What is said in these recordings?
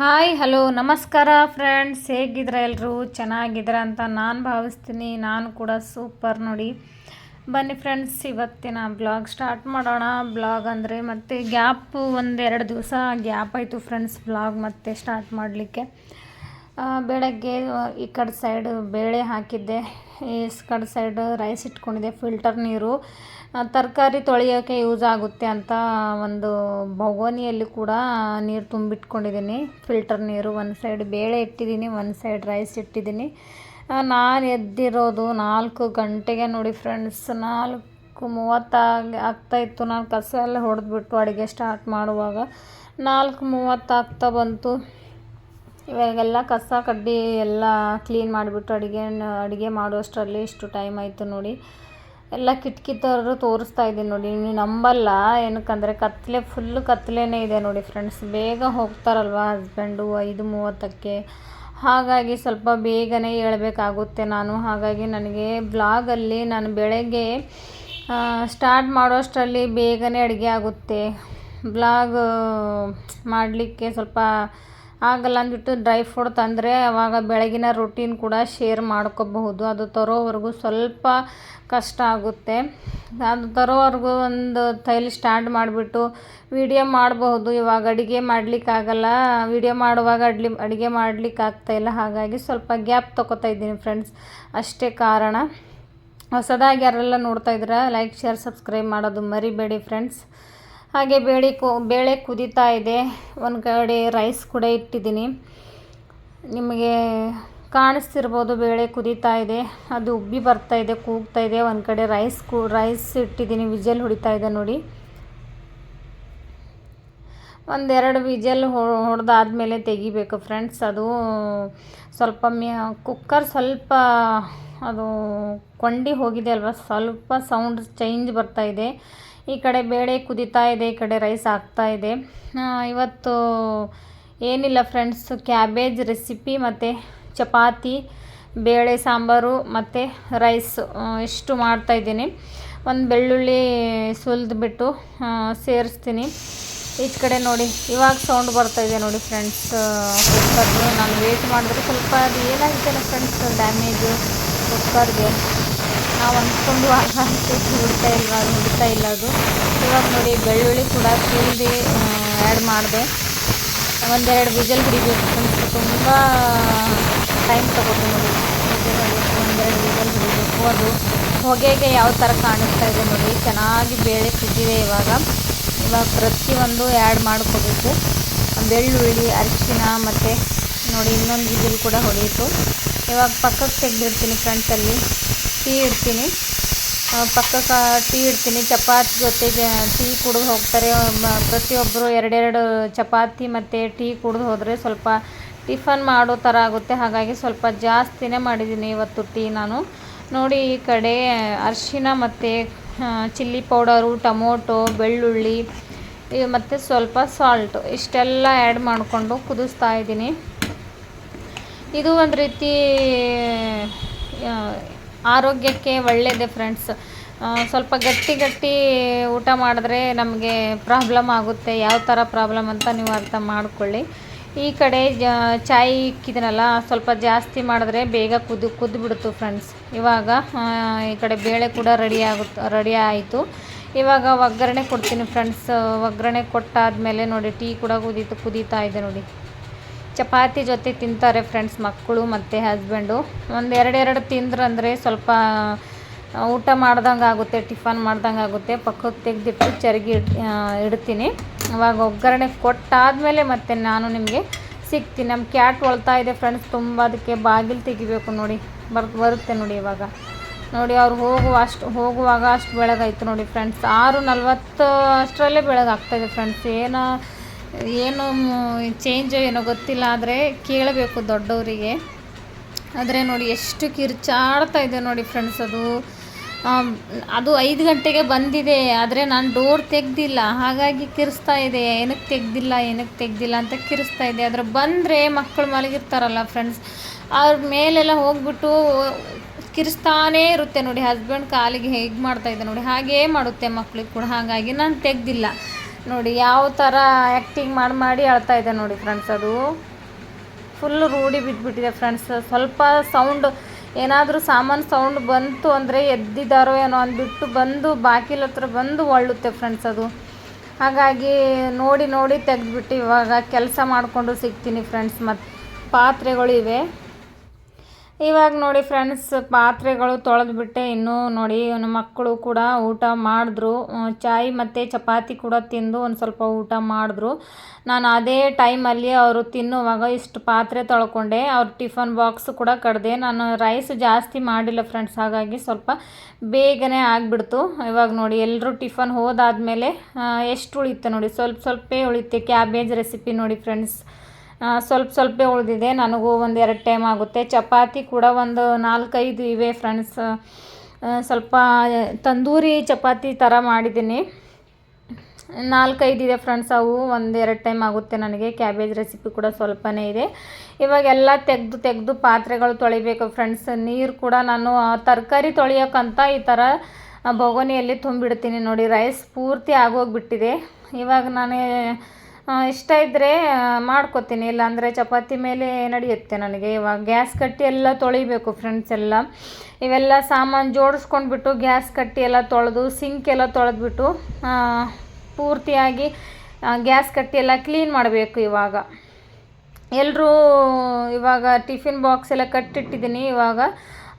Hi, hello, ನಮಸ್ಕಾರ friends ಹೇಗಿದ್ರ ಎಲ್ಲರೂ ಚೆನ್ನಾಗಿದ್ರ ಅಂತ ನಾನು ಭಾವಿಸ್ತೀನಿ. ನಾನು ಕೂಡ ಸೂಪರ್ ನೋಡಿ. ಬನ್ನಿ ಫ್ರೆಂಡ್ಸ್ ಇವತ್ತಿನ ಬ್ಲಾಗ್ ಸ್ಟಾರ್ಟ್ ಮಾಡೋಣ. ಬ್ಲಾಗ್ ಅಂದರೆ ಮತ್ತು ಗ್ಯಾಪ್ ಒಂದೆರಡು ದಿವಸ ಗ್ಯಾಪ್ ಆಯಿತು ಫ್ರೆಂಡ್ಸ್ ಬ್ಲಾಗ್ ಮತ್ತೆ ಸ್ಟಾರ್ಟ್ ಮಾಡಲಿಕ್ಕೆ. ಬೆಳಗ್ಗೆ ಈ ಕಡೆ ಸೈಡ್ ಬೇಳೆ ಹಾಕಿದ್ದೆ. ಈ ಕಡೆ ಸೈಡ್ ರೈಸ್ ಇಟ್ಕೊಂಡಿದ್ದೆ ಫಿಲ್ಟರ್ ನೀರು. ತರಕಾರಿ ತೊಳೆಯೋಕ್ಕೆ ಯೂಸ್ ಆಗುತ್ತೆ ಅಂತ ಒಂದು ಬೊಗೋನಿಯಲ್ಲಿ ಕೂಡ ನೀರು ತುಂಬಿಟ್ಕೊಂಡಿದ್ದೀನಿ. ಫಿಲ್ಟರ್ ನೀರು ಒಂದು ಸೈಡ್ ಬೇಳೆ ಇಟ್ಟಿದ್ದೀನಿ ಒಂದು ಸೈಡ್ ರೈಸ್ ಇಟ್ಟಿದ್ದೀನಿ. ನಾನು ಎದ್ದಿರೋದು ನಾಲ್ಕು ಗಂಟೆಗೆ ನೋಡಿ ಫ್ರೆಂಡ್ಸ್ ನಾಲ್ಕು ಮೂವತ್ತಾಗಿ ಆಗ್ತಾಯಿತ್ತು ನಾನು ಕಸ ಎಲ್ಲ ಹೊಡೆದ್ಬಿಟ್ಟು ಅಡುಗೆ ಸ್ಟಾರ್ಟ್ ಮಾಡುವಾಗ ನಾಲ್ಕು ಮೂವತ್ತು ಆಗ್ತಾ ಬಂತು. ಇವಾಗೆಲ್ಲ ಕಸ, ಕಡ್ಡಿ ಎಲ್ಲ ಕ್ಲೀನ್ ಮಾಡಿಬಿಟ್ಟು ಅಡುಗೆ ಅಡುಗೆ ಮಾಡುವಷ್ಟರಲ್ಲಿ ಇಷ್ಟು ಟೈಮ್ ಆಯಿತು ನೋಡಿ. ಎಲ್ಲ ಕಿಟಕಿ ಥರ ತೋರಿಸ್ತಾ ಇದ್ದೀನಿ ನೋಡಿ. ನೀವು ನಂಬಲ್ಲ. ಏನಕ್ಕಂದರೆ ಕತ್ತಲೆ ಫುಲ್ಲು ಕತ್ತಲೆನೇ ಇದೆ ನೋಡಿ ಫ್ರೆಂಡ್ಸ್ ಬೇಗ ಹೋಗ್ತಾರಲ್ವ ಹಸ್ಬೆಂಡು ಐದು ಮೂವತ್ತಕ್ಕೆ. ಹಾಗಾಗಿ ಸ್ವಲ್ಪ ಬೇಗನೆ ಹೇಳಬೇಕಾಗುತ್ತೆ ನಾನು. ಹಾಗಾಗಿ ನನಗೆ ಬ್ಲಾಗಲ್ಲಿ ನಾನು ಬೆಳಗ್ಗೆ ಸ್ಟಾರ್ಟ್ ಮಾಡೋಷ್ಟರಲ್ಲಿ ಬೇಗನೆ ಅಡುಗೆ ಆಗುತ್ತೆ. ಬ್ಲಾಗ್ ಮಾಡಲಿಕ್ಕೆ ಸ್ವಲ್ಪ ಆಗಲ್ಲ ಅಂದ್ಬಿಟ್ಟು ಡ್ರೈ ಫ್ರೂಟ್ ತಂದರೆ ಅವಾಗ ಬೆಳಗಿನ ರೊಟೀನ್ ಕೂಡ ಶೇರ್ ಮಾಡ್ಕೋಬಹುದು. ಅದು ತರೋವರೆಗೂ ಸ್ವಲ್ಪ ಕಷ್ಟ ಆಗುತ್ತೆ. ಅದು ತರೋವರೆಗೂ ಒಂದು ತೈಲಿ ಸ್ಟಾರ್ಟ್ ಮಾಡಿಬಿಟ್ಟು ವಿಡಿಯೋ ಮಾಡಬಹುದು. ಇವಾಗ ಅಡುಗೆ ಮಾಡಲಿಕ್ಕಾಗಲ್ಲ. ವಿಡಿಯೋ ಮಾಡುವಾಗ ಅಡ್ಲಿ, ಅಡುಗೆ ಮಾಡಲಿಕ್ಕೆ ಆಗ್ತಾಯಿಲ್ಲ ಹಾಗಾಗಿ ಸ್ವಲ್ಪ ಗ್ಯಾಪ್ ತೊಗೋತಾ ಇದ್ದೀನಿ ಫ್ರೆಂಡ್ಸ್ ಅಷ್ಟೇ ಕಾರಣ. ಹೊಸದಾಗಿ ಯಾರೆಲ್ಲ ನೋಡ್ತಾ ಇದ್ದೀರಾ ಲೈಕ್ ಶೇರ್ ಸಬ್ಸ್ಕ್ರೈಬ್ ಮಾಡೋದು ಮರಿಬೇಡಿ ಫ್ರೆಂಡ್ಸ್ ಹಾಗೆ ಬೇಳೆ ಕು, ಬೇಳೆ ಕುದೀತಾ ಇದೆ. ಒಂದು ಕಡೆ ರೈಸ್ ಕೂಡ ಇಟ್ಟಿದ್ದೀನಿ. ನಿಮಗೆ ಕಾಣಿಸ್ತಿರ್ಬೋದು ಬೇಳೆ ಕುದೀತಾ ಇದೆ. ಅದು ಉಬ್ಬಿ ಬರ್ತಾ ಇದೆ, ಕೂಗ್ತಾ ಇದೆ. ಒಂದು ಕಡೆ ರೈಸ್ ಕು ರೈಸ್ ಇಟ್ಟಿದ್ದೀನಿ. ವಿಜಲ್ ಹೊಡಿತಾ ಇದೆ ನೋಡಿ. ಒಂದೆರಡು ವಿಜಲ್ ಹೊಡೆದಾದ್ಮೇಲೆ ತೆಗಿಬೇಕು ಫ್ರೆಂಡ್ಸ್. ಅದು ಸ್ವಲ್ಪ ಮ್ಯಾ ಕುಕ್ಕರ್ ಸ್ವಲ್ಪ ಅದು ಕೊಂಡಿ ಹೋಗಿದೆ ಅಲ್ವಾ? ಸ್ವಲ್ಪ ಸೌಂಡ್ ಚೇಂಜ್ ಬರ್ತಾ ಇದೆ. ಈ ಕಡೆ ಬೇಳೆ ಕುದಿತಾ ಇದೆ, ಈ ಕಡೆ ರೈಸ್ ಆಗ್ತಾ ಇದೆ. ಇವತ್ತು ಏನಿಲ್ಲ ಫ್ರೆಂಡ್ಸ್ ಕ್ಯಾಬೇಜ್ ರೆಸಿಪಿ ಮತ್ತು ಚಪಾತಿ, ಬೇಳೆ ಸಾಂಬಾರು ಮತ್ತು ರೈಸ್ ಇಷ್ಟು ಮಾಡ್ತಾಯಿದ್ದೀನಿ ಒಂದು ಬೆಳ್ಳುಳ್ಳಿ ಸುಲಿದ್ಬಿಟ್ಟು ಸೇರಿಸ್ತೀನಿ. ಈಚ ಕಡೆ ನೋಡಿ, ಇವಾಗ ಸೌಂಡ್ ಬರ್ತಾ ಇದೆ ನೋಡಿ ಫ್ರೆಂಡ್ಸ್ ಕುಕ್ಕರ್ದು ನಾನು ವೇಟ್ ಮಾಡಿದ್ರೆ ಸ್ವಲ್ಪ ಅದು ಏನಾಗುತ್ತೆ ಫ್ರೆಂಡ್ಸ್ ಡ್ಯಾಮೇಜು ಕುಕ್ಕರ್ಗೆ ನಾವು ಅಂದ್ಕೊಂಡು ಆಗ ಹುಡ್ತಾ ಇಲ್ಲ ಅದು ಹುಡ್ತಾ ಇಲ್ಲ ಅದು. ಇವಾಗ ನೋಡಿ ಬೆಳ್ಳುಳ್ಳಿ ಕೂಡ ಆಡ್ ಆ್ಯಡ್ ಮಾಡಿದೆ. ಒಂದೆರಡು ವಿಜಲ್ ಹಿಡಿಬೇಕು ತುಂಬ ಟೈಮ್ ತಗೋತು ನೋಡಿ. ಒಂದೆರಡು ವಿಜಲ್ ಹಿಡಿಬೇಕು ಅದು ಹೊಗೆಗೆ ಯಾವ ಥರ ಕಾಣಿಸ್ತಾ ಇದೆ ನೋಡಿ. ಚೆನ್ನಾಗಿ ಬೇಳೆ ಸಿದ್ದಿದೆ ಇವಾಗ. ಇವಾಗ ಪ್ರತಿಯೊಂದು ಆ್ಯಡ್ ಮಾಡ್ಕೋಬೇಕು. ಬೆಳ್ಳುಳ್ಳಿ ಅರಿಶಿನ ಮತ್ತು ನೋಡಿ, ಇನ್ನೊಂದು ವಿಸಿಲ್ ಕೂಡ ಹೊಡೆಯಿತು. ಇವಾಗ ಪಕ್ಕಕ್ಕೆ ತೆಗೆದಿರ್ತೀನಿ ಫ್ರಂಟಲ್ಲಿ. ಟೀ ಇಡ್ತೀನಿ. ಪಕ್ಕಕ್ಕೆ ಟೀ ಇಡ್ತೀನಿ. ಚಪಾತಿ ಜೊತೆಗೆ ಟೀ ಕುಡಿದು ಹೋಗ್ತಾರೆ. ಪ್ರತಿಯೊಬ್ಬರು ಎರಡೆರಡು ಚಪಾತಿ ಮತ್ತು ಟೀ ಕುಡಿದು ಹೋದರೆ ಸ್ವಲ್ಪ ಟಿಫನ್ ಮಾಡೋ ಥರ ಆಗುತ್ತೆ. ಹಾಗಾಗಿ ಸ್ವಲ್ಪ ಜಾಸ್ತಿನೇ ಮಾಡಿದ್ದೀನಿ ಇವತ್ತು ಟೀ ನಾನು. ನೋಡಿ, ಈ ಕಡೆ ಅರಿಶಿನ ಮತ್ತು ಚಿಲ್ಲಿ ಪೌಡರು, ಟೊಮೊಟೊ, ಬೆಳ್ಳುಳ್ಳಿ ಮತ್ತು ಸ್ವಲ್ಪ ಸಾಲ್ಟು. ಇಷ್ಟೆಲ್ಲ ಆ್ಯಡ್ ಮಾಡಿಕೊಂಡು ಕುದಿಸ್ತಾ ಇದ್ದೀನಿ. ಇದು ಒಂದು ರೀತಿ ಆರೋಗ್ಯಕ್ಕೆ ಒಳ್ಳೆಯದೇ ಫ್ರೆಂಡ್ಸ್ ಸ್ವಲ್ಪ ಗಟ್ಟಿ ಗಟ್ಟಿ ಊಟ ಮಾಡಿದ್ರೆ ನಮಗೆ ಪ್ರಾಬ್ಲಮ್ ಆಗುತ್ತೆ. ಯಾವ ಥರ ಪ್ರಾಬ್ಲಮ್ ಅಂತ ನೀವು ಅರ್ಥ ಮಾಡಿಕೊಳ್ಳಿ. ಈ ಕಡೆ ಚಾಯ್ ಇಕ್ಕಿದ್ರಲ್ಲ ಸ್ವಲ್ಪ ಜಾಸ್ತಿ ಮಾಡಿದ್ರೆ ಬೇಗ ಕುದ್ದು ಕುದ್ದುಬಿಡ್ತು ಫ್ರೆಂಡ್ಸ್ ಇವಾಗ ಈ ಕಡೆ ಬೇಳೆ ಕೂಡ ರೆಡಿ ಆಗುತ್ತೆ ರೆಡಿ ಆಯಿತು. ಇವಾಗ ಒಗ್ಗರಣೆ ಕೊಡ್ತೀನಿ ಫ್ರೆಂಡ್ಸ್ ಒಗ್ಗರಣೆ ಕೊಟ್ಟಾದಮೇಲೆ ನೋಡಿ, ಟೀ ಕೂಡ ಕುದೀತು, ಕುದೀತಾ ಇದೆ ನೋಡಿ. ಚಪಾತಿ ಜೊತೆ ತಿಂತಾರೆ ಫ್ರೆಂಡ್ಸ್ ಮಕ್ಕಳು ಮತ್ತು ಹಸ್ಬೆಂಡು ಒಂದು ಎರಡೆರಡು ತಿಂದ್ರಂದರೆ ಸ್ವಲ್ಪ ಊಟ ಮಾಡ್ದಂಗೆ ಆಗುತ್ತೆ, ಟಿಫನ್ ಮಾಡ್ದಂಗೆ ಆಗುತ್ತೆ. ಪಕ್ಕಕ್ಕೆ ತೆಗೆದಿಟ್ಟು ಚರಿಗೆ ಇಡ್ತೀನಿ. ಅವಾಗ ಒಗ್ಗರಣೆ ಕೊಟ್ಟಾದಮೇಲೆ ಮತ್ತೆ ನಾನು ನಿಮಗೆ ಸಿಗ್ತೀನಿ. ನಮ್ಮ ಕ್ಯಾಟ್ ಒಳ್ತಾ ಇದೆ ಫ್ರೆಂಡ್ಸ್ ತುಂಬ, ಅದಕ್ಕೆ ಬಾಗಿಲು ತೆಗಿಬೇಕು ನೋಡಿ. ಬರ್, ಬರುತ್ತೆ ನೋಡಿ ಇವಾಗ. ನೋಡಿ ಅವ್ರು ಹೋಗುವ ಅಷ್ಟು, ಹೋಗುವಾಗ ಅಷ್ಟು ಬೆಳಗಾಯಿತು ನೋಡಿ ಫ್ರೆಂಡ್ಸ್ ಆರು ನಲ್ವತ್ತು ಅಷ್ಟರಲ್ಲೇ ಬೆಳಗಾಗ್ತಾಯಿದೆ ಫ್ರೆಂಡ್ಸ್ ಏನೋ ಏನು ಚೇಂಜ್ ಏನೋ ಗೊತ್ತಿಲ್ಲ, ಆದರೆ ಕೇಳಬೇಕು ದೊಡ್ಡವರಿಗೆ. ಆದರೆ ನೋಡಿ ಎಷ್ಟು ಕಿರ್ಚಾಡ್ತಾ ಇದೆ ನೋಡಿ ಫ್ರೆಂಡ್ಸ್ ಅದು. ಅದು ಐದು ಗಂಟೆಗೆ ಬಂದಿದೆ, ಆದರೆ ನಾನು ಡೋರ್ ತೆಗ್ದಿಲ್ಲ. ಹಾಗಾಗಿ ಕಿರಿಸ್ತಾ ಇದೆ. ಏನಕ್ಕೆ ತೆಗ್ದಿಲ್ಲ ಏನಕ್ಕೆ ತೆಗ್ದಿಲ್ಲ ಅಂತ ಕಿರಿಸ್ತಾ ಇದೆ. ಆದರೆ ಬಂದರೆ ಮಕ್ಕಳು ಮಲಗಿರ್ತಾರಲ್ಲ ಫ್ರೆಂಡ್ಸ್ ಅವ್ರ ಮೇಲೆಲ್ಲ ಹೋಗ್ಬಿಟ್ಟು ಕಿರಿಸ್ತಾನೇ ಇರುತ್ತೆ ನೋಡಿ. ಹಸ್ಬೆಂಡ್ ಕಾಲಿಗೆ ಹೇಗೆ ಮಾಡ್ತಾಯಿದ್ದೆ ನೋಡಿ. ಹಾಗೇ ಮಾಡುತ್ತೆ ಮಕ್ಳಿಗೆ ಕೂಡ. ಹಾಗಾಗಿ ನಾನು ತೆಗ್ದಿಲ್ಲ. ನೋಡಿ, ಯಾವ ಥರ ಆ್ಯಕ್ಟಿಂಗ್ ಮಾಡಿ ಮಾಡಿ ಅಳ್ತಾ ಇದೆ ನೋಡಿ ಫ್ರೆಂಡ್ಸ್ ಅದು. ಫುಲ್ ರೂಢಿ ಬಿದ್ದುಬಿಟ್ಟಿದೆ ಫ್ರೆಂಡ್ಸ್ ಸ್ವಲ್ಪ ಸೌಂಡ್ ಏನಾದರೂ ಸಾಮಾನು ಸೌಂಡ್ ಬಂತು ಅಂದರೆ ಎದ್ದಿದ್ದಾರೋ ಏನೋ ಅಂದ್ಬಿಟ್ಟು ಬಂದು ಬಾಕಿಲ ಹತ್ರ ಬಂದು ಒಳ್ಳುತ್ತೆ ಫ್ರೆಂಡ್ಸ್ ಅದು. ಹಾಗಾಗಿ ನೋಡಿ ನೋಡಿ ತೆಗೆದ್ಬಿಟ್ಟು ಇವಾಗ ಕೆಲಸ ಮಾಡಿಕೊಂಡು ಸಿಗ್ತೀನಿ ಫ್ರೆಂಡ್ಸ್ ಮತ್ತು ಪಾತ್ರೆಗಳು ಇವೆ. ಇವಾಗ ನೋಡಿ ಫ್ರೆಂಡ್ಸ್ ಪಾತ್ರೆಗಳು ತೊಳೆದ್ಬಿಟ್ಟೆ ಇನ್ನೂ ನೋಡಿ ಮಕ್ಕಳು ಕೂಡ ಊಟ ಮಾಡಿದ್ರು. ಚಾಯ್ ಮತ್ತು ಚಪಾತಿ ಕೂಡ ತಿಂದು ಒಂದು ಸ್ವಲ್ಪ ಊಟ ಮಾಡಿದ್ರು. ನಾನು ಅದೇ ಟೈಮಲ್ಲಿ ಅವರು ತಿನ್ನುವಾಗ ಇಷ್ಟು ಪಾತ್ರೆ ತೊಳ್ಕೊಂಡೆ. ಅವ್ರ ಟಿಫನ್ ಬಾಕ್ಸ್ ಕೂಡ ಕಡ್ದೆ. ನಾನು ರೈಸ್ ಜಾಸ್ತಿ ಮಾಡಿಲ್ಲ ಫ್ರೆಂಡ್ಸ್ ಹಾಗಾಗಿ ಸ್ವಲ್ಪ ಬೇಗನೆ ಆಗಿಬಿಡ್ತು. ಇವಾಗ ನೋಡಿ ಎಲ್ಲರೂ ಟಿಫನ್ ಹೋದಾದಮೇಲೆ ಎಷ್ಟು ಉಳಿಯುತ್ತೆ ನೋಡಿ. ಸ್ವಲ್ಪ ಸ್ವಲ್ಪೇ ಉಳಿತೆ ಕ್ಯಾಬೇಜ್ ರೆಸಿಪಿ ನೋಡಿ ಫ್ರೆಂಡ್ಸ್ ಸ್ವಲ್ಪ ಸ್ವಲ್ಪೇ ಉಳಿದಿದೆ. ನನಗೂ ಒಂದು ಎರಡು ಟೈಮ್ ಆಗುತ್ತೆ. ಚಪಾತಿ ಕೂಡ ಒಂದು ನಾಲ್ಕೈದು ಇವೆ ಫ್ರೆಂಡ್ಸ್ ಸ್ವಲ್ಪ ತಂದೂರಿ ಚಪಾತಿ ಥರ ಮಾಡಿದ್ದೀನಿ. ನಾಲ್ಕೈದು ಇದೆ ಫ್ರೆಂಡ್ಸ್ ಅವು ಒಂದು ಎರಡು ಟೈಮ್ ಆಗುತ್ತೆ ನನಗೆ. ಕ್ಯಾಬೇಜ್ ರೆಸಿಪಿ ಕೂಡ ಸ್ವಲ್ಪನೇ ಇದೆ. ಇವಾಗೆಲ್ಲ ತೆಗೆದು ತೆಗೆದು ಪಾತ್ರೆಗಳು ತೊಳಿಬೇಕು ಫ್ರೆಂಡ್ಸ್ ನೀರು ಕೂಡ ನಾನು ತರಕಾರಿ ತೊಳೆಯೋಕ್ಕಂತ ಈ ಥರ ಬೊಗೋನಿಯಲ್ಲಿ ತುಂಬಿಡ್ತೀನಿ ನೋಡಿ. ರೈಸ್ ಪೂರ್ತಿ ಆಗೋಗಿಬಿಟ್ಟಿದೆ. ಇವಾಗ ನಾನು ಇಷ್ಟ ಇದ್ದರೆ ಮಾಡ್ಕೊತೀನಿ. ಇಲ್ಲಾಂದರೆ ಚಪಾತಿ ಮೇಲೆ ನಡೆಯುತ್ತೆ ನನಗೆ. ಇವಾಗ ಗ್ಯಾಸ್ ಕಟ್ಟಿ ಎಲ್ಲ ತೊಳಿಬೇಕು ಫ್ರೆಂಡ್ಸ್ ಎಲ್ಲ. ಇವೆಲ್ಲ ಸಾಮಾನು ಜೋಡಿಸ್ಕೊಂಡ್ಬಿಟ್ಟು ಗ್ಯಾಸ್ ಕಟ್ಟಿ ಎಲ್ಲ ತೊಳೆದು ಸಿಂಕ್ ಎಲ್ಲ ತೊಳೆದ್ಬಿಟ್ಟು ಪೂರ್ತಿಯಾಗಿ ಗ್ಯಾಸ್ ಕಟ್ಟಿ ಎಲ್ಲ ಕ್ಲೀನ್ ಮಾಡಬೇಕು ಇವಾಗ. ಎಲ್ಲರೂ ಇವಾಗ ಟಿಫಿನ್ ಬಾಕ್ಸ್ ಎಲ್ಲ ಕಟ್ಟಿಟ್ಟಿದ್ದೀನಿ. ಇವಾಗ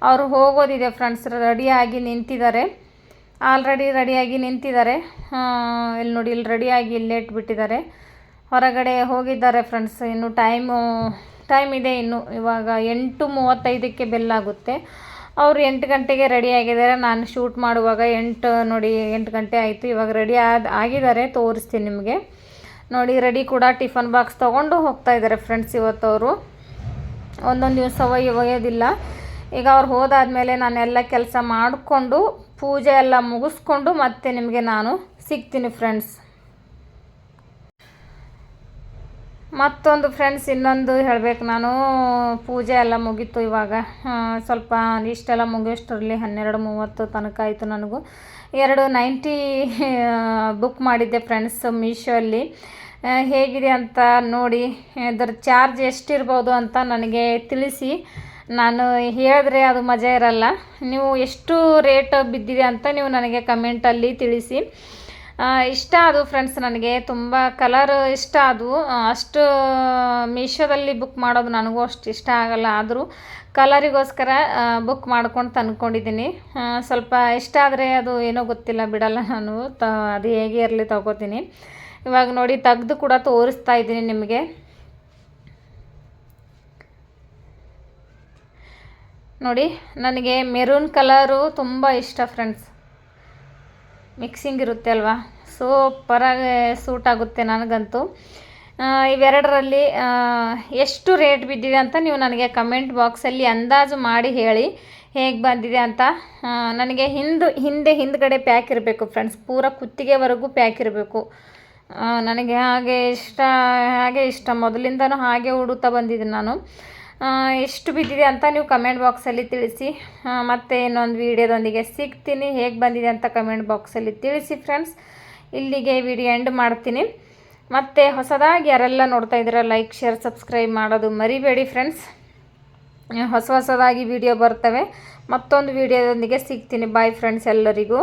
ಅವರು ಹೋಗೋದಿದೆ ಫ್ರೆಂಡ್ಸ್ ರೆಡಿಯಾಗಿ ನಿಂತಿದ್ದಾರೆ. ಆಲ್ರೆಡಿ ರೆಡಿಯಾಗಿ ನಿಂತಿದ್ದಾರೆ. ಇಲ್ಲಿ ನೋಡಿ, ಇಲ್ಲಿ ರೆಡಿಯಾಗಿ ಇಲ್ಲೇ ಇಟ್ಬಿಟ್ಟಿದ್ದಾರೆ ಹೊರಗಡೆ ಹೋಗಿದ್ದಾರೆ ಫ್ರೆಂಡ್ಸ್ ಇನ್ನು ಟೈಮು ಟೈಮ್ ಇದೆ ಇನ್ನು. ಇವಾಗ ಎಂಟು ಮೂವತ್ತೈದಕ್ಕೆ ಬೆಲ್ಲಾಗುತ್ತೆ ಅವರು ಎಂಟು ಗಂಟೆಗೆ ರೆಡಿ ಆಗಿದ್ದಾರೆ. ನಾನು ಶೂಟ್ ಮಾಡುವಾಗ ಎಂಟು ನೋಡಿ ಎಂಟು ಗಂಟೆ ಆಯಿತು. ಇವಾಗ ರೆಡಿ ಆದ, ಆಗಿದ್ದಾರೆ. ತೋರಿಸ್ತೀನಿ ನಿಮಗೆ. ನೋಡಿ ರೆಡಿ ಕೂಡ ಟಿಫನ್ ಬಾಕ್ಸ್ ತೊಗೊಂಡು ಹೋಗ್ತಾ ಇದ್ದಾರೆ ಫ್ರೆಂಡ್ಸ್ ಇವತ್ತು ಅವರು ಒಂದೊಂದು ದಿವಸ ಒಯ್ಯ, ಒಯ್ಯೋದಿಲ್ಲ. ಈಗ ಅವ್ರು ಹೋದಾದಮೇಲೆ ನಾನೆಲ್ಲ ಕೆಲಸ ಮಾಡಿಕೊಂಡು ಪೂಜೆ ಎಲ್ಲ ಮುಗಿಸ್ಕೊಂಡು ಮತ್ತೆ ನಿಮಗೆ ನಾನು ಸಿಗ್ತೀನಿ ಫ್ರೆಂಡ್ಸ್ ಮತ್ತೊಂದು ಫ್ರೆಂಡ್ಸ್ ಇನ್ನೊಂದು ಹೇಳಬೇಕು. ನಾನು ಪೂಜೆ ಎಲ್ಲ ಮುಗೀತು ಇವಾಗ. ಸ್ವಲ್ಪ ಇಷ್ಟೆಲ್ಲ ಮುಗಿಯೋಷ್ಟರಲ್ಲಿ ಹನ್ನೆರಡು ಮೂವತ್ತು ತನಕ ಆಯಿತು ನನಗೂ. ಎರಡು ನೈಂಟಿ ಬುಕ್ ಮಾಡಿದ್ದೆ ಫ್ರೆಂಡ್ಸ್ ಮೀಶೋ ಅಲ್ಲಿ ಹೇಗಿದೆ ಅಂತ ನೋಡಿ, ಅದರ ಚಾರ್ಜ್ ಎಷ್ಟಿರ್ಬೋದು ಅಂತ ನನಗೆ ತಿಳಿಸಿ. ನಾನು ಹೇಳಿದ್ರೆ ಅದು ಮಜಾ ಇರಲ್ಲ. ನೀವು ಎಷ್ಟು ರೇಟ್ ಬಿದ್ದಿದೆ ಅಂತ ನೀವು ನನಗೆ ಕಮೆಂಟಲ್ಲಿ ತಿಳಿಸಿ. ಇಷ್ಟ ಅದು ಫ್ರೆಂಡ್ಸ್ ನನಗೆ. ತುಂಬ ಕಲರ್ ಇಷ್ಟ ಅದು. ಅಷ್ಟು ಮೀಶೋದಲ್ಲಿ ಬುಕ್ ಮಾಡೋದು ನನಗೂ ಅಷ್ಟು ಇಷ್ಟ ಆಗಲ್ಲ. ಆದರೂ ಕಲರಿಗೋಸ್ಕರ ಬುಕ್ ಮಾಡ್ಕೊಂಡು ತಂದ್ಕೊಂಡಿದ್ದೀನಿ. ಸ್ವಲ್ಪ ಇಷ್ಟ ಆದರೆ ಅದು ಏನೋ ಗೊತ್ತಿಲ್ಲ, ಬಿಡಲ್ಲ ನಾನು. ತ, ಅದು ಹೇಗೆ ಇರಲಿ ತಗೋತೀನಿ. ಇವಾಗ ನೋಡಿ, ತೆಗ್ದು ಕೂಡ ತೋರಿಸ್ತಾ ಇದ್ದೀನಿ ನಿಮಗೆ. ನೋಡಿ, ನನಗೆ ಮೆರೂನ್ ಕಲರು ತುಂಬ ಇಷ್ಟ ಫ್ರೆಂಡ್ಸ್ ಮಿಕ್ಸಿಂಗ್ ಇರುತ್ತೆ ಅಲ್ವಾ? ಸೂಪರಾಗಿ ಸೂಟ್ ಆಗುತ್ತೆ ನನಗಂತೂ. ಇವೆರಡರಲ್ಲಿ ಎಷ್ಟು ರೇಟ್ ಬಿದ್ದಿದೆ ಅಂತ ನೀವು ನನಗೆ ಕಮೆಂಟ್ ಬಾಕ್ಸಲ್ಲಿ ಅಂದಾಜು ಮಾಡಿ ಹೇಳಿ ಹೇಗೆ ಬಂದಿದೆ ಅಂತ. ನನಗೆ ಹಿಂದೆ ಹಿಂದೆ ಹಿಂದ್ಗಡೆ ಪ್ಯಾಕ್ ಇರಬೇಕು ಫ್ರೆಂಡ್ಸ್ ಪೂರ ಕುತ್ತಿಗೆವರೆಗೂ ಪ್ಯಾಕ್ ಇರಬೇಕು. ನನಗೆ ಹಾಗೆ ಇಷ್ಟ ಹಾಗೆ ಇಷ್ಟ. ಮೊದಲಿಂದನೂ ಹಾಗೆ ಉಡುತ್ತಾ ಬಂದಿದ್ದೀನಿ ನಾನು. ಎಷ್ಟು ಬಿದ್ದಿದೆ ಅಂತ ನೀವು ಕಮೆಂಟ್ ಬಾಕ್ಸಲ್ಲಿ ತಿಳಿಸಿ. ಮತ್ತು ಇನ್ನೊಂದು ವೀಡಿಯೋದೊಂದಿಗೆ ಸಿಗ್ತೀನಿ. ಹೇಗೆ ಬಂದಿದೆ ಅಂತ ಕಮೆಂಟ್ ಬಾಕ್ಸಲ್ಲಿ ತಿಳಿಸಿ ಫ್ರೆಂಡ್ಸ್ ಇಲ್ಲಿಗೆ ವಿಡಿಯೋ ಎಂಡ್ ಮಾಡ್ತೀನಿ. ಮತ್ತು ಹೊಸದಾಗಿ ಯಾರೆಲ್ಲ ನೋಡ್ತಾ ಇದ್ದೀರಾ ಲೈಕ್ ಶೇರ್ ಸಬ್ಸ್ಕ್ರೈಬ್ ಮಾಡೋದು ಮರಿಬೇಡಿ ಫ್ರೆಂಡ್ಸ್ ಹೊಸ ಹೊಸದಾಗಿ ವಿಡಿಯೋ ಬರ್ತವೆ. ಮತ್ತೊಂದು ವಿಡಿಯೋದೊಂದಿಗೆ ಸಿಗ್ತೀನಿ. ಬಾಯ್ ಫ್ರೆಂಡ್ಸ್ ಎಲ್ಲರಿಗೂ.